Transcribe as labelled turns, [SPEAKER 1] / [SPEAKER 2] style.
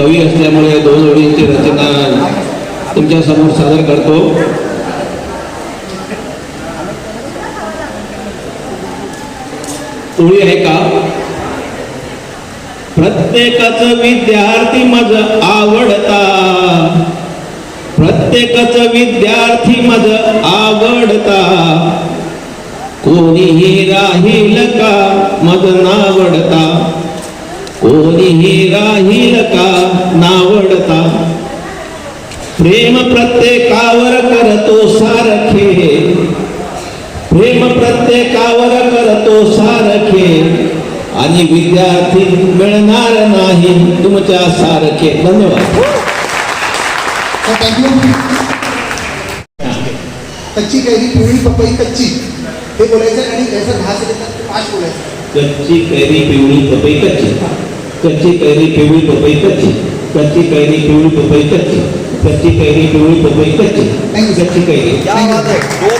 [SPEAKER 1] कवी असल्यामुळे दोन ओळींची रचना तुमच्यासमोर सादर करतो. ओळी आहे का? प्रत्येकाच विद्यार्थी मज आवडता. प्रत्येकाच विद्यार्थी मज आवडता. कोणीही राहील का? मज नावडता. कोणीही राहील प्रेम प्रत्येकावर करतो सारखे. प्रेम प्रत्येकावर करतो सारखे. आणि विद्यार्थी मिळणार नाही तुमच्या सारखे. धन्यवाद.
[SPEAKER 2] थँक्यू कच्ची कैरी पिवळी पपई कच्ची. हे बोलायचं आणि याचा दहा सेकंद पाच बोलायचं.
[SPEAKER 1] कच्ची कैरी पिवळी पपई कच्ची. कच्ची कैरी पिवळी पपई कच्ची. कच्ची कैरी पिवळी पपई कच्ची. कच्ची कैरी पिवळी पपई कच्ची. कैरी.
[SPEAKER 3] है?